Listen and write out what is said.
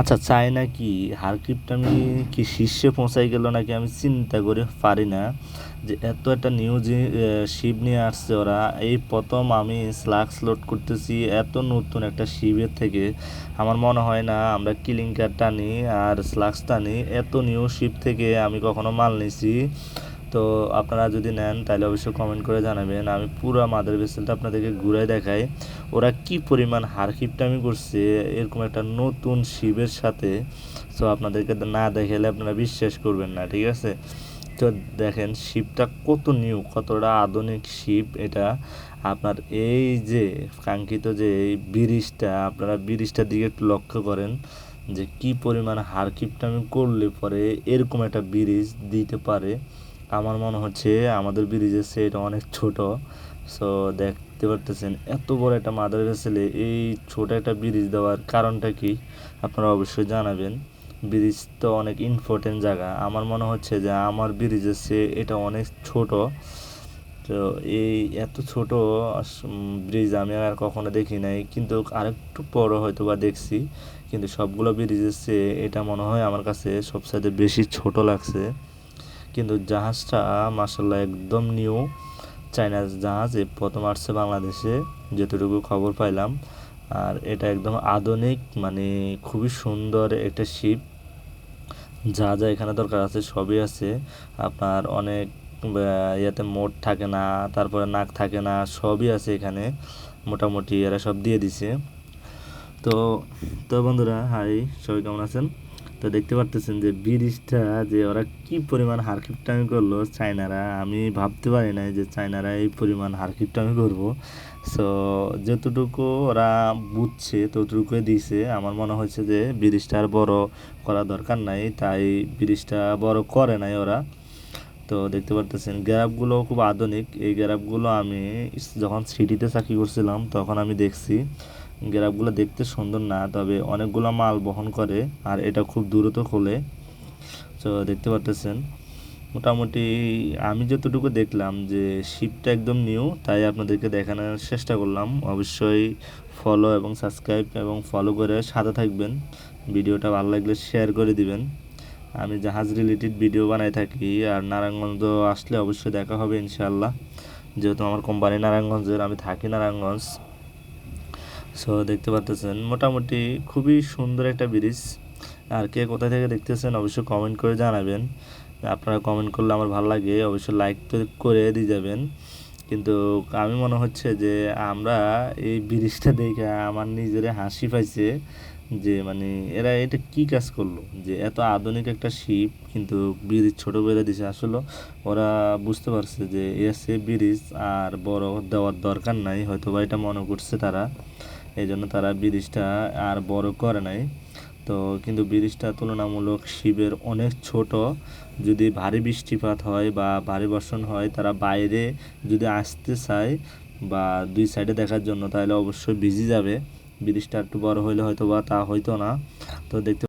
আচ্ছা চায়না কি হারকিপটা আমি কি শীর্ষে পৌঁছাই গেল নাকি আমি চিন্তা করে পারি না যে এত একটা নিউজ শিপ নিয়ে আসছে ওরা। এই প্রথম আমি স্লাক্স লোড করতেছি, এত নতুন একটা শিপের থেকে। আমার মনে হয় না আমরা কিলিংকার টানি আর স্লাক্স টানি। এত নিউ শিপ থেকে আমি কখনো মাল নিছি। তো আপনারা যদি নেন, তাহলে অবশ্যই কমেন্ট করে জানাবেন। আমি পুরো মাদার ভেসেলটা আপনাদেরকে ঘুরে দেখাই। ওরা কি পরিমাণ হারকিপটামি করছে, এরকম একটা নতুন শিবের সাথে। সো আপনাদেরকে না দেখালে আপনারা বিশ্বাস করবেন না, ঠিক আছে? তো দেখেন শিপটা কত নিউ কতটা আধুনিক শিপ এটা। আপনার এই যে কাঙ্ক্ষিত যে এই ব্রিজটা, আপনারা ব্রিজটার দিকে একটু লক্ষ্য করেন যে কি পরিমাণ হারকিপটা আমি করলে পরে এরকম একটা ব্রিজ দিতে পারে। আমার মনে হচ্ছে আমাদের ব্রিজের সেট অনেক ছোট। সো দেখতে পারতেছেন, এত বড় একটা মাদার ভেসেলে এই ছোট একটা ব্রিজ দেওয়ার কারণটা কি? আপনারা অবশ্যই জানাবেন। ব্রিজ তো অনেক ইম্পর্টেন্ট জায়গা। আমার মনে হচ্ছে যে আমার ব্রিজের সে এটা অনেক ছোট। তো এই এত ছোট ব্রিজ আমি আর কখনো দেখি নাই। কিন্তু আরেকটু বড় হয়তো বা দেখছি। কিন্তু সবগুলো ব্রিজের চেয়ে এটা মনে হয় আমার কাছে সবসাথে বেশি ছোট লাগছে। কিন্তু জাহাজটা মাসাল্লাহ একদম নিউ চাইনার জাহাজ, এই প্রথম আসছে বাংলাদেশে, যতটুকু খবর পাইলাম। আর এটা একদম আধুনিক মানে খুবই সুন্দর একটা শিপ যা যা এখানে দরকার আছে, সবই আছে। আপনার অনেক ইয়েতে মোট থাকে না, তারপরে নাক থাকে না, সবই আছে এখানে। মোটামুটি এরা সব দিয়ে দিছে। তো তো বন্ধুরা, হাই, সবাই কেমন আছেন? তো দেখতে পারতেছেন যে ব্রিজটা যে ওরা কি পরিমাণ হারকিপটামি করল চায়নারা, আমি ভাবতে পারি নাই যে চায়নারা এই পরিমাণ হারকিপটামি করব। সো যতটুকু ওরা বুঝছে, ততটুকুই দিয়েছে আমার মনে হয়েছে যে ব্রিজটা আর বড় করা দরকার নাই, তাই ব্রিজটা বড় করে নাই ওরা। তো দেখতে পারতেছেন, গ্যারাপগুলো খুব আধুনিক। এই গ্যারাপগুলো আমি যখন সিটিতে চাকরি করছিলাম, তখন আমি দেখছি গ্যারাপগুলো দেখতে সুন্দর না, তবে অনেকগুলো মাল বহন করে, আর এটা খুব দ্রুত খোলে। তো দেখতে পারতেছেন, মোটামুটি আমি যতটুকু দেখলাম যে শিপটা একদম নিউ তাই আপনাদেরকে দেখানোর চেষ্টা করলাম। অবশ্যই ফলো এবং সাবস্ক্রাইব এবং ফলো করে সাথে থাকবেন। ভিডিওটা ভালো লাগলে শেয়ার করে দিবেন। আমি জাহাজ রিলেটেড ভিডিও বানাই থাকি, আর নারায়ণগঞ্জ আসলে অবশ্যই দেখা হবে ইনশাল্লাহ যেহেতু আমার কোম্পানি নারায়ণগঞ্জের, আমি থাকি নারায়ণগঞ্জ। সো দেখতে পাচ্তেছেন মোটামুটি খুবই সুন্দর একটা ব্রিজ। আর কে কোথা থেকে দেখতেছেন অবশ্যই কমেন্ট করে জানাবেন। আপনারা কমেন্ট করলে আমার ভালো লাগে, অবশ্যই লাইক তো করে দিয়ে যাবেন। কিন্তু আমি মনে হচ্ছে যে আমরা এই ব্রিজটা দেখে আমার নিজের হাসি পাইছে যে মানে এরা এটা কি কাজ করল? যে এত আধুনিক একটা শিপ কিন্তু ব্রিজ ছোট বেড়ে দিছে। আসলে ওরা বুঝতে পারছে যে এসে ব্রিজ, আর বড় দেওয়ার দরকার নাই। হয়তো বা এটা মনে করছে তারা। এই জন্য তারা ব্রিজটা আর বড় করে নাই। তো কিন্তু ব্রিজটা তুলনামূলক শিবের অনেক ছোট। যদি ভারী বৃষ্টিপাত হয় বা ভারী বর্ষণ হয়, তারা বাইরে যদি আসতে চায় বা দুই সাইডে দেখার জন্য, তাহলে অবশ্যই ভিজে যাবে। ব্রিজটা একটু বড় হইলে হয়তো বা তা হইতো না। তো দেখতে